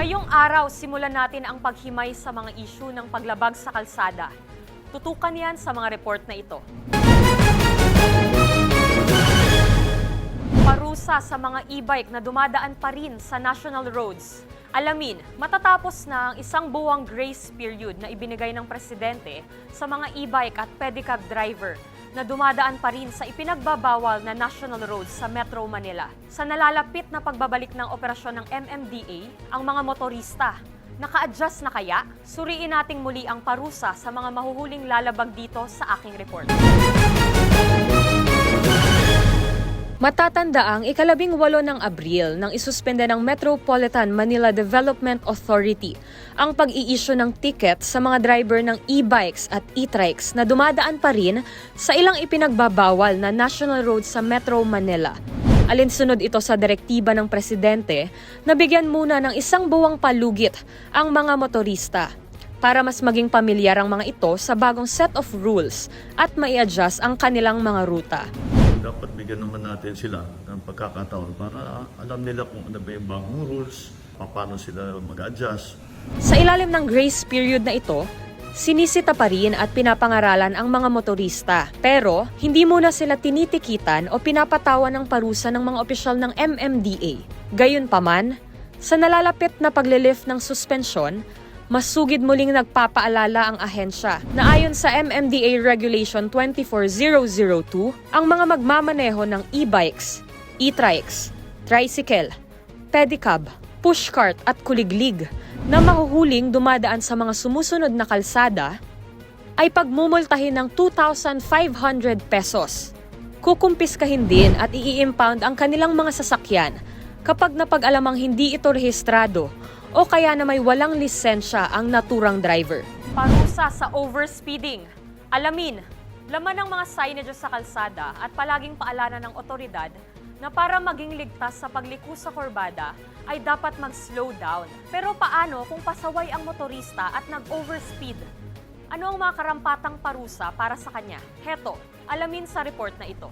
Ngayong araw, simulan natin ang paghimay sa mga isyu ng paglabag sa kalsada. Tutukan yan sa mga report na ito. Parusa sa mga e-bike na dumadaan pa rin sa national roads. Alamin, matatapos na ang isang buwang grace period na ibinigay ng presidente sa mga e-bike at pedicab driver na dumadaan pa rin sa ipinagbabawal na national roads sa Metro Manila. Sa nalalapit na pagbabalik ng operasyon ng MMDA, ang mga motorista Naka-adjust na kaya? Suriin nating muli ang parusa sa mga mahuhuling lalabag dito sa aking report. Matatanda ang ikalabing walo ng Abril nang isuspende ng Metropolitan Manila Development Authority ang pag-i-issue ng ticket sa mga driver ng e-bikes at e-trikes na dumadaan pa rin sa ilang ipinagbabawal na national roads sa Metro Manila. Alinsunod ito sa direktiba ng presidente na bigyan muna ng isang buwang palugit ang mga motorista para mas maging pamilyar ang mga ito sa bagong set of rules at mai-adjust ang kanilang mga ruta. Dapat bigyan naman natin sila ng pagkakataon para alam nila kung ano ba yung bagong rules, paano sila mag-adjust. Sa ilalim ng grace period na ito, sinisita pa rin at pinapangaralan ang mga motorista. Pero hindi muna sila tinitikitan o pinapatawan ng parusa ng mga opisyal ng MMDA. Gayunpaman, sa nalalapit na paglilift ng suspensyon, masugid muling nagpapaalala ang ahensya na ayon sa MMDA Regulation 24002, ang mga magmamaneho ng e-bikes, e-trikes, tricycle, pedicab, pushcart at kuliglig na mahuhuling dumadaan sa mga sumusunod na kalsada ay pagmumultahin ng 2,500 pesos. Kukumpiskahin din at i-impound ang kanilang mga sasakyan kapag napag-alamang hindi ito rehistrado o kaya na may walang lisensya ang naturang driver. Parusa sa overspeeding. Alamin, laman ng mga signages sa kalsada at palaging paalala ng otoridad na para maging ligtas sa pagliko sa kurbada ay dapat mag-slow down. Pero paano kung pasaway ang motorista at nag-overspeed? Ano ang mga karampatang parusa para sa kanya? Heto, alamin sa report na ito.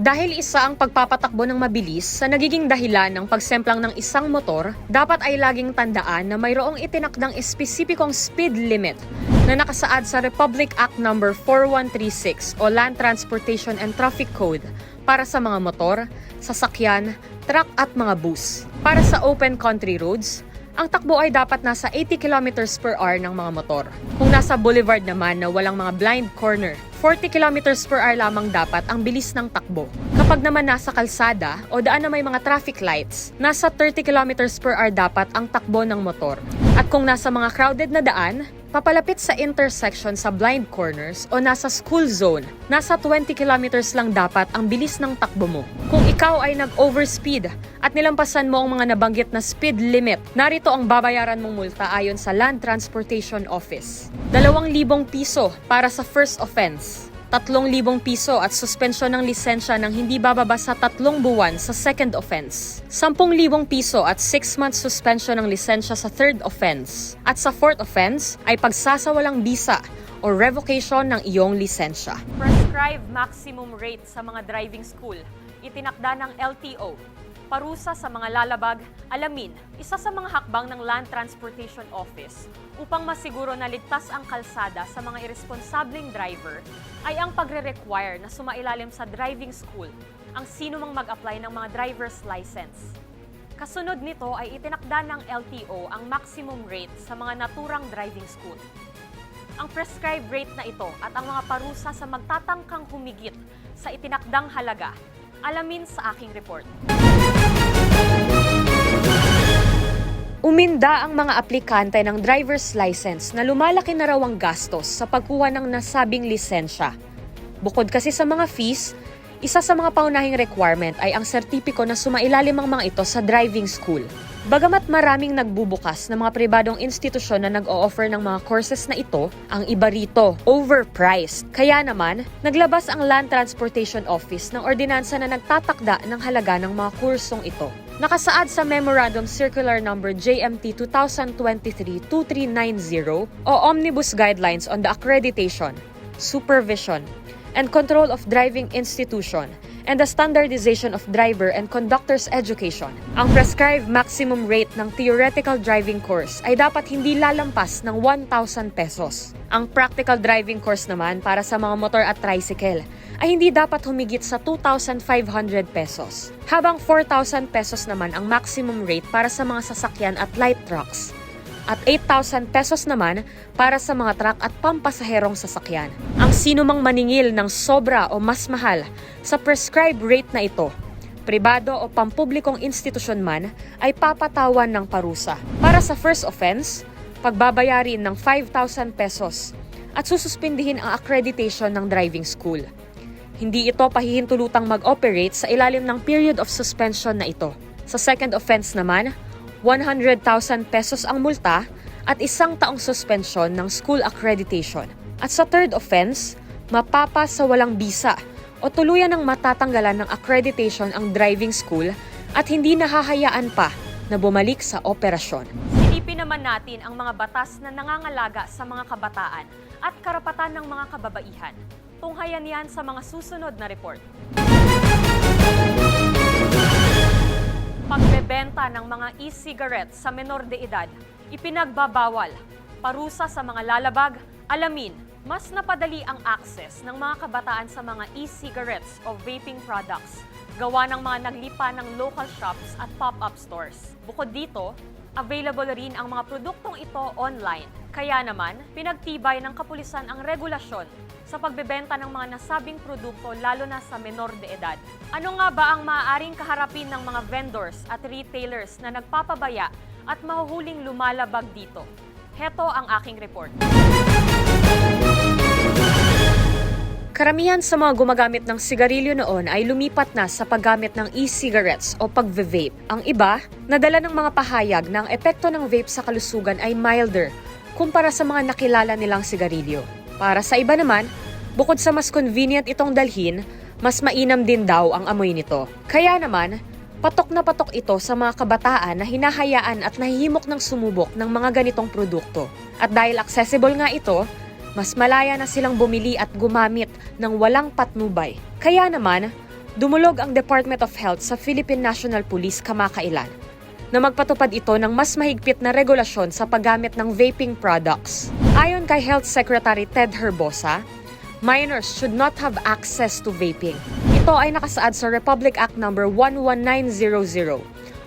Dahil isa ang pagpapatakbo ng mabilis sa nagiging dahilan ng pagsemplang ng isang motor, dapat ay laging tandaan na mayroong itinakdang espesipikong speed limit na nakasaad sa Republic Act No. 4136 o Land Transportation and Traffic Code para sa mga motor, sasakyan, truck at mga bus. Para sa open country roads, ang takbo ay dapat nasa 80 km per hour ng mga motor. Kung nasa boulevard naman na walang mga blind corner, 40 km per hour lamang dapat ang bilis ng takbo. Kapag naman nasa kalsada o daan na may mga traffic lights, nasa 30 km per hour dapat ang takbo ng motor. At kung nasa mga crowded na daan, papalapit sa intersection sa blind corners o nasa school zone, nasa 20 kilometers lang dapat ang bilis ng takbo mo. Kung ikaw ay nag-overspeed at nilampasan mo ang mga nabanggit na speed limit, narito ang babayaran mong multa ayon sa Land Transportation Office. 2,000 piso para sa first offense. 3,000 piso at suspensyon ng lisensya ng hindi bababa sa tatlong buwan sa second offense. 10,000 piso at 6 months suspension ng lisensya sa third offense. At sa fourth offense ay pagsasawalang bisa o revocation ng iyong lisensya. Prescribed maximum rate sa mga driving school, itinakda ng LTO. Parusa sa mga lalabag, alamin, isa sa mga hakbang ng Land Transportation Office upang masiguro na ligtas ang kalsada sa mga irresponsableng driver ay ang pagre-require na sumailalim sa driving school ang sino mang mag-apply ng mga driver's license. Kasunod nito ay itinakda ng LTO ang maximum rate sa mga naturang driving school. Ang prescribed rate na ito at ang mga parusa sa magtatangkang humigit sa itinakdang halaga, alamin sa aking report. Uminda ang mga aplikante ng driver's license na lumalaki na raw ang gastos sa pagkuha ng nasabing lisensya. Bukod kasi sa mga fees, isa sa mga paunahing requirement ay ang sertipiko na sumailalim ang mga ito sa driving school. Bagamat maraming nagbubukas ng mga pribadong institusyon na nag-o-offer ng mga courses na ito, ang iba rito, overpriced. Kaya naman, naglabas ang Land Transportation Office ng ordinansa na nagtatakda ng halaga ng mga kursong ito. Nakasaad sa Memorandum Circular Number JMT 2023-2390 o Omnibus Guidelines on the Accreditation, Supervision, and Control of Driving Institution and the standardization of driver and conductor's education. Ang prescribed maximum rate ng theoretical driving course ay dapat hindi lalampas ng 1,000 pesos. Ang practical driving course naman para sa mga motor at tricycle ay hindi dapat humigit sa 2,500 pesos. Habang 4,000 pesos naman ang maximum rate para sa mga sasakyan at light trucks at 8,000 pesos naman para sa mga truck at pampasaherong sasakyan. Ang sino mang maningil ng sobra o mas mahal sa prescribed rate na ito, pribado o pampublikong institusyon man, ay papatawan ng parusa. Para sa first offense, pagbabayarin ng 5,000 pesos at sususpindihin ang accreditation ng driving school. Hindi ito pahihintulutang mag-operate sa ilalim ng period of suspension na ito. Sa second offense naman, 100,000 pesos ang multa at isang taong suspensyon ng school accreditation. At sa third offense, mapapa sa walang bisa o tuluyan ng matatanggalan ng accreditation ang driving school at hindi nahahayaan pa na bumalik sa operasyon. Silipin naman natin ang mga batas na nangangalaga sa mga kabataan at karapatan ng mga kababaihan. Tunghayan yan sa mga susunod na report. Pagbebenta ng mga e-cigarettes sa menor de edad, ipinagbabawal. Parusa sa mga lalabag, alamin, mas napadali ang access ng mga kabataan sa mga e-cigarettes o vaping products gawa ng mga naglipa ng local shops at pop-up stores. Bukod dito, available rin ang mga produktong ito online. Kaya naman, pinagtibay ng kapulisan ang regulasyon sa pagbebenta ng mga nasabing produkto lalo na sa menor de edad. Ano nga ba ang maaaring kaharapin ng mga vendors at retailers na nagpapabaya at mahuhuling lumalabag dito? Heto ang aking report. Karamihan sa mga gumagamit ng sigarilyo noon ay lumipat na sa paggamit ng e-cigarettes o pagve-vape. Ang iba, nadala ng mga pahayag na ang epekto ng vape sa kalusugan ay milder kumpara sa mga nakilala nilang sigarilyo. Para sa iba naman, bukod sa mas convenient itong dalhin, mas mainam din daw ang amoy nito. Kaya naman, patok na patok ito sa mga kabataan na hinahayaan at nahihimok ng sumubok ng mga ganitong produkto. At dahil accessible nga ito, mas malaya na silang bumili at gumamit ng walang patnubay. Kaya naman, dumulog ang Department of Health sa Philippine National Police kamakailan na magpatupad ito ng mas mahigpit na regulasyon sa paggamit ng vaping products. Ayon kay Health Secretary Ted Herbosa, minors should not have access to vaping. Ito ay nakasaad sa Republic Act No. 11900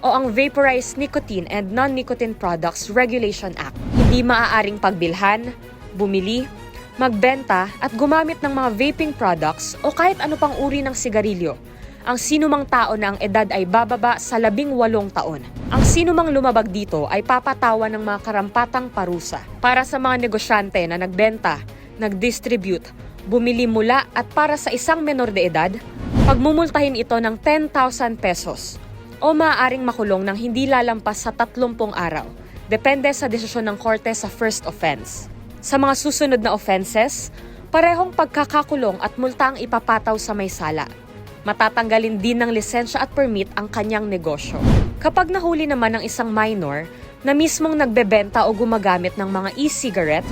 o ang Vaporized Nicotine and Non-Nicotine Products Regulation Act. Hindi maaaring pagbilhan, bumili, magbenta at gumamit ng mga vaping products o kahit ano pang uri ng sigarilyo ang sinumang tao na ang edad ay bababa sa labing walong taon. Ang sinumang lumabag dito ay papatawan ng mga karampatang parusa. Para sa mga negosyante na nagbenta, nag-distribute, bumili mula at para sa isang menor de edad, pagmumultahin ito ng 10,000 pesos o maaaring makulong ng hindi lalampas sa 30 araw. Depende sa desisyon ng korte sa first offense. Sa mga susunod na offenses, parehong pagkakakulong at multa ang ipapataw sa may sala. Matatanggalin din ng lisensya at permit ang kanyang negosyo. Kapag nahuli naman ng isang minor na mismong nagbebenta o gumagamit ng mga e-cigarette,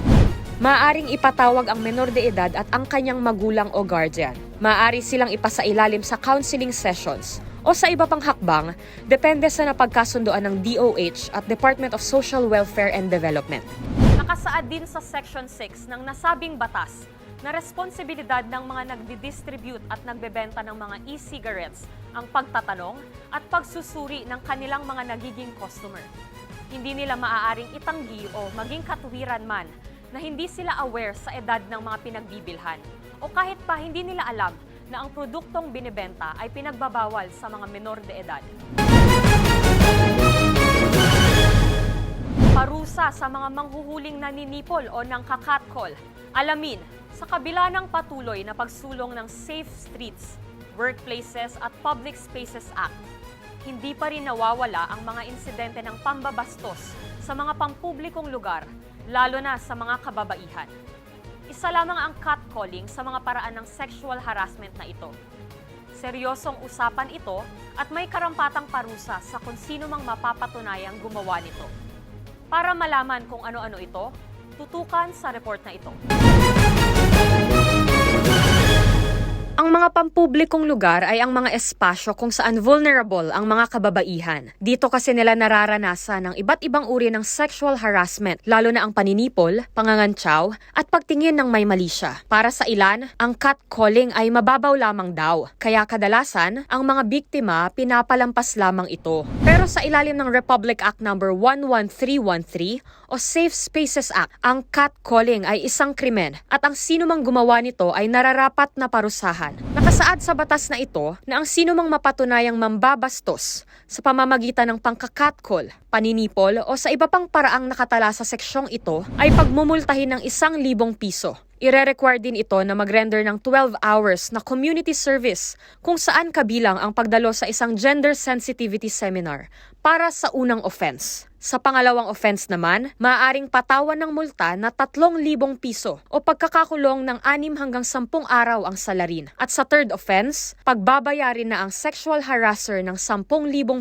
maaaring ipatawag ang menor de edad at ang kanyang magulang o guardian. Maaari silang ipasailalim sa counseling sessions o sa iba pang hakbang, depende sa napagkasundoan ng DOH at Department of Social Welfare and Development. Nakasaad din sa Section 6 ng nasabing batas na responsibilidad ng mga nagdi-distribute at nagbebenta ng mga e-cigarettes ang pagtatanong at pagsusuri ng kanilang mga nagiging customer. Hindi nila maaaring itanggi o maging katuwiran man na hindi sila aware sa edad ng mga pinagbibilhan o kahit pa hindi nila alam na ang produktong binibenta ay pinagbabawal sa mga menor de edad. Parusa sa mga manghuhuling naninipol o ng kakatcall. Alamin, sa kabila ng patuloy na pagsulong ng Safe Streets, Workplaces at Public Spaces Act, hindi pa rin nawawala ang mga insidente ng pambabastos sa mga pampublikong lugar, lalo na sa mga kababaihan. Isa lamang ang catcalling sa mga paraan ng sexual harassment na ito. Seryosong usapan ito at may karampatang parusa sa kung sino mang mapapatunayang gumawa nito. Para malaman kung ano-ano ito, tutukan sa report na ito. Pampublikong lugar ay ang mga espasyo kung saan vulnerable ang mga kababaihan. Dito kasi nila nararanasan ng iba't ibang uri ng sexual harassment, lalo na ang paninipol, pangangantsaw, at pagtingin ng may mali siya. Para sa ilan, ang catcalling ay mababaw lamang daw, kaya kadalasan, ang mga biktima pinapalampas lamang ito. Pero sa ilalim ng Republic Act No. 11313 o Safe Spaces Act, ang catcalling ay isang krimen at ang sino mang gumawa nito ay nararapat na parusahan. Nakasaad sa batas na ito na ang sino mang mapatunayang mambabastos sa pamamagitan ng pangkakatcall, paninipol o sa iba pang paraang nakatala sa seksyong ito ay pagmumultahin ng isang libong piso. Ire-require din ito na mag-render ng 12 hours na community service kung saan kabilang ang pagdalo sa isang gender sensitivity seminar para sa unang offense. Sa pangalawang offense naman, maaaring patawan ng multa na 3,000 piso o pagkakakulong ng 6 hanggang 10 araw ang salarin. At sa third offense, pagbabayarin na ang sexual harasser ng 10,000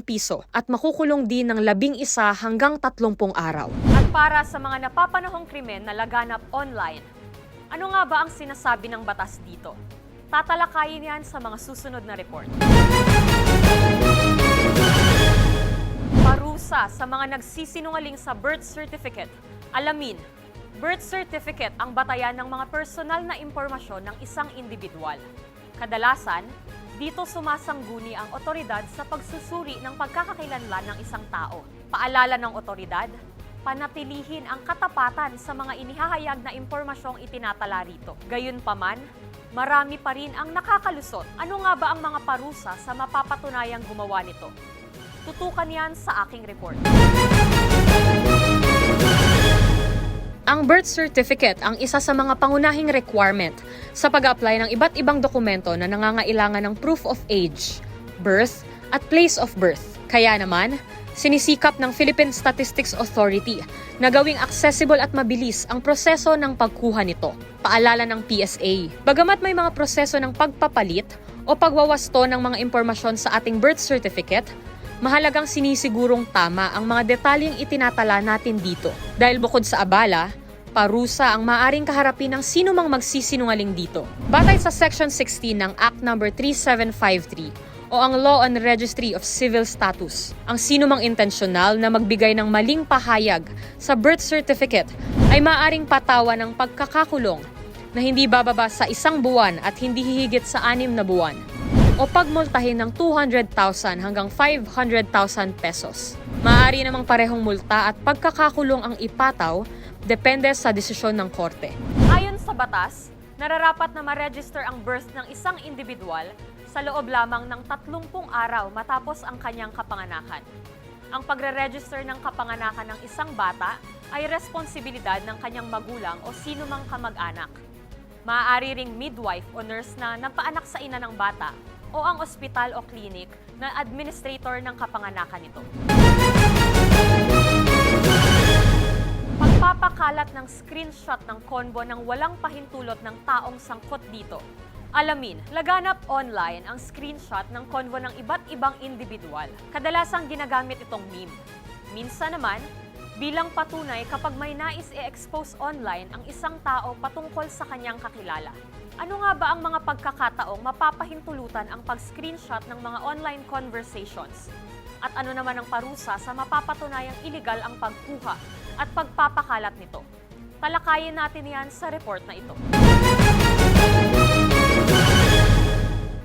piso at makukulong din ng 11 hanggang 30 araw. At para sa mga napapanahong krimen na laganap online, ano nga ba ang sinasabi ng batas dito? Tatalakayin yan sa mga susunod na report. Parusa sa mga nagsisinungaling sa birth certificate. Alamin, birth certificate ang batayan ng mga personal na impormasyon ng isang individual. Kadalasan, dito sumasangguni ang otoridad sa pagsusuri ng pagkakakilanlan ng isang tao. Paalala ng otoridad, panatilihin ang katapatan sa mga inihahayag na impormasyong itinatala rito. Gayunpaman, marami pa rin ang nakakalusot. Ano nga ba ang mga parusa sa mapapatunayang gumawa nito? Tutukan yan sa aking report. Ang birth certificate ang isa sa mga pangunahing requirement sa pag-apply ng iba't ibang dokumento na nangangailangan ng proof of age, birth, at place of birth. Kaya naman, sinisikap ng Philippine Statistics Authority na gawing accessible at mabilis ang proseso ng pagkuha nito. Paalala ng PSA. Bagamat may mga proseso ng pagpapalit o pagwawasto ng mga impormasyon sa ating birth certificate, mahalagang sinisigurong tama ang mga detalyeng itinatala natin dito. Dahil bukod sa abala, parusa ang maaring kaharapin ng sino mang magsisinungaling dito. Batay sa Section 16 ng Act No. 3753 o ang Law on Registry of Civil Status, ang sino mang intensyonal na magbigay ng maling pahayag sa birth certificate ay maaring patawan ng pagkakakulong na hindi bababa sa isang buwan at hindi hihigit sa anim na buwan o pagmultahin ng 200,000 hanggang 500,000 pesos. Maaari namang parehong multa at pagkakakulong ang ipataw depende sa desisyon ng korte. Ayon sa batas, nararapat na ma-register ang birth ng isang individual sa loob lamang ng 30 araw matapos ang kanyang kapanganakan. Ang pagre-register ng kapanganakan ng isang bata ay responsibilidad ng kanyang magulang o sino mang kamag-anak. Maaari ring midwife o nurse na nagpaanak sa ina ng bata o ang ospital o clinic na administrator ng kapanganakan nito. Pagpapakalat ng screenshot ng konbo ng walang pahintulot ng taong sangkot dito. Alamin, laganap online ang screenshot ng konvo ng iba't ibang individual. Kadalasang ginagamit itong meme. Minsan naman, bilang patunay kapag may nais i-expose online ang isang tao patungkol sa kanyang kakilala. Ano nga ba ang mga pagkakataong mapapahintulutan ang pag-screenshot ng mga online conversations? At ano naman ang parusa sa mapapatunayang iligal ang pagkuha at pagpapakalat nito? Talakayin natin yan sa report na ito.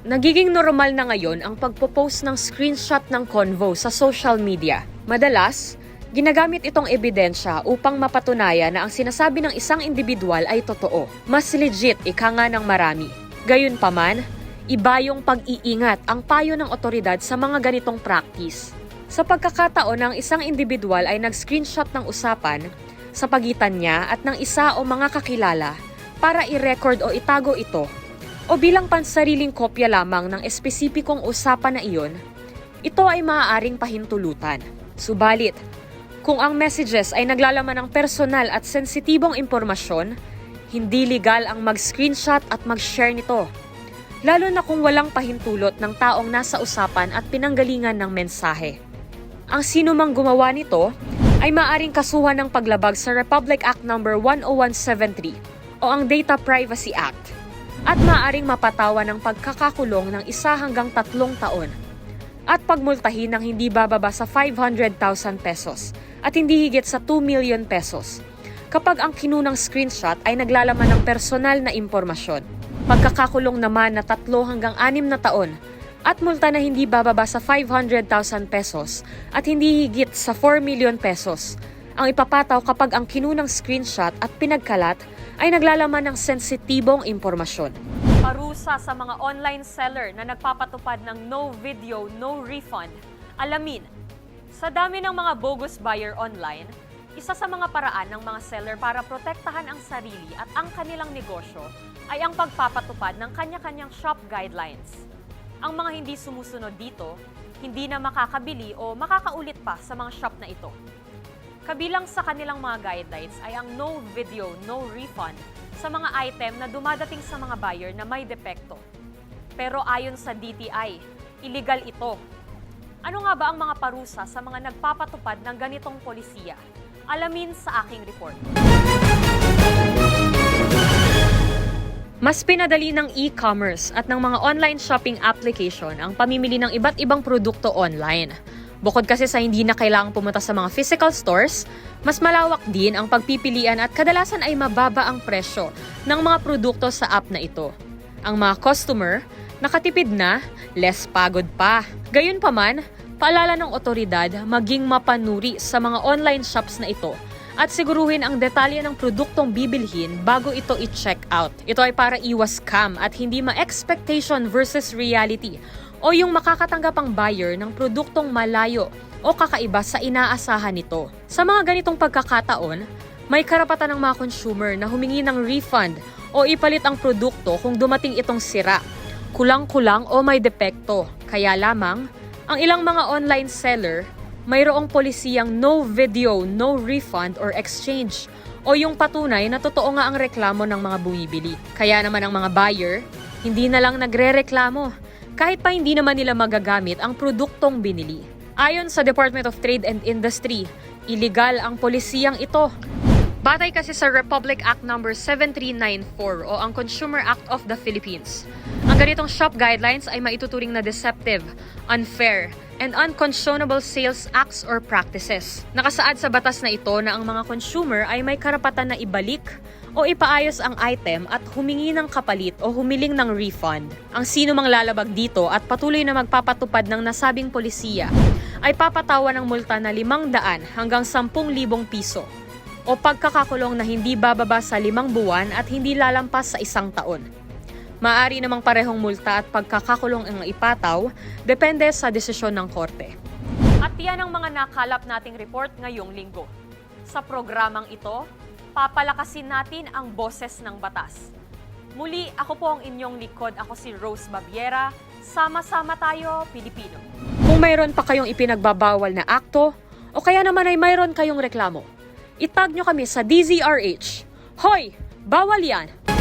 Nagiging normal na ngayon ang pagpo-post ng screenshot ng convo sa social media. Madalas, ginagamit itong ebidensya upang mapatunayan na ang sinasabi ng isang individual ay totoo. Mas legit ika nga ng marami. Gayunpaman, iba yung pag-iingat ang payo ng otoridad sa mga ganitong practice. Sa pagkakataon ng isang individual ay nag-screenshot ng usapan sa pagitan niya at ng isa o mga kakilala para i-record o itago ito o bilang pansariling kopya lamang ng espesipikong usapan na iyon, ito ay maaaring pahintulutan. Subalit, kung ang messages ay naglalaman ng personal at sensitibong impormasyon, hindi legal ang mag-screenshot at mag-share nito. Lalo na kung walang pahintulot ng taong nasa usapan at pinanggalingan ng mensahe. Ang sino mang gumawa nito ay maaring kasuhan ng paglabag sa Republic Act No. 10173 o ang Data Privacy Act at maaring mapatawan ng pagkakakulong ng isa hanggang tatlong taon at pagmultahin ng hindi bababa sa 500,000 pesos at hindi higit sa 2 million pesos kapag ang kinunang screenshot ay naglalaman ng personal na impormasyon. Pagkakakulong naman na tatlo hanggang anim na taon at multa na hindi bababa sa 500,000 pesos at hindi higit sa 4 million pesos ang ipapataw kapag ang kinunang screenshot at pinagkalat ay naglalaman ng sensitibong impormasyon. Parusa sa mga online seller na nagpapatupad ng no video, no refund. Alamin, sa dami ng mga bogus buyer online, isa sa mga paraan ng mga seller para protektahan ang sarili at ang kanilang negosyo ay ang pagpapatupad ng kanya-kanyang shop guidelines. Ang mga hindi sumusunod dito, hindi na makakabili o makakaulit pa sa mga shop na ito. Kabilang sa kanilang mga guidelines ay ang no video, no refund sa mga item na dumadating sa mga buyer na may depekto. Pero ayon sa DTI, illegal ito. Ano nga ba ang mga parusa sa mga nagpapatupad ng ganitong polisiya? Alamin sa aking report. Mas pinadali ng e-commerce at ng mga online shopping application ang pamimili ng iba't ibang produkto online. Bukod kasi sa hindi na kailangang pumunta sa mga physical stores, mas malawak din ang pagpipilian at kadalasan ay mababa ang presyo ng mga produkto sa app na ito. Ang mga customer, nakatipid na, less pagod pa. Gayunpaman, paalala ng otoridad maging mapanuri sa mga online shops na ito at siguruhin ang detalye ng produktong bibilhin bago ito i-check out. Ito ay para iwas scam at hindi ma-expectation versus reality o yung makakatanggap ang buyer ng produktong malayo o kakaiba sa inaasahan nito. Sa mga ganitong pagkakataon, may karapatan ng mga consumer na humingi ng refund o ipalit ang produkto kung dumating itong sira, kulang-kulang o may depekto. Kaya lamang, ang ilang mga online seller mayroong polisiyang no video, no refund or exchange o yung patunay na totoo nga ang reklamo ng mga bumibili. Kaya naman ang mga buyer, hindi na lang nagre-reklamo kahit pa hindi naman nila magagamit ang produktong binili. Ayon sa Department of Trade and Industry, illegal ang polisiyang ito. Batay kasi sa Republic Act No. 7394 o ang Consumer Act of the Philippines. Ang ganitong shop guidelines ay maituturing na deceptive, unfair, and unconscionable sales acts or practices. Nakasaad sa batas na ito na ang mga consumer ay may karapatan na ibalik o ipaayos ang item at humingi ng kapalit o humiling ng refund. Ang sino mang lalabag dito at patuloy na magpapatupad ng nasabing polisiya ay papatawan ng multa na 500 hanggang 10,000 piso o pagkakakulong na hindi bababa sa limang buwan at hindi lalampas sa isang taon. Maari namang parehong multa at pagkakakulong ang ipataw, depende sa desisyon ng korte. At yan ang mga nakalap nating report ngayong linggo. Sa programang ito, papalakasin natin ang boses ng batas. Muli, ako po ang inyong likod. Ako si Rose Babiera. Sama-sama tayo, Pilipino. Kung mayroon pa kayong ipinagbabawal na akto, o kaya naman ay mayroon kayong reklamo, itag nyo kami sa DZRH. Hoy! Bawal yan!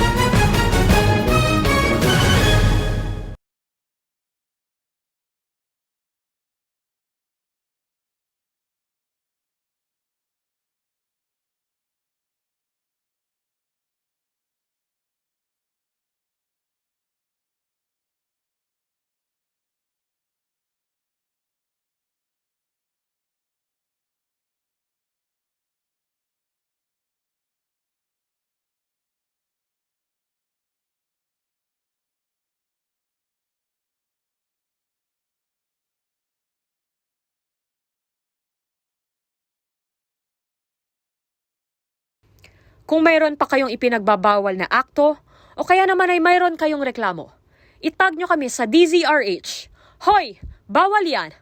Kung mayroon pa kayong ipinagbabawal na akto, o kaya naman ay mayroon kayong reklamo, itag nyo kami sa DZRH. Hoy! Bawal yan!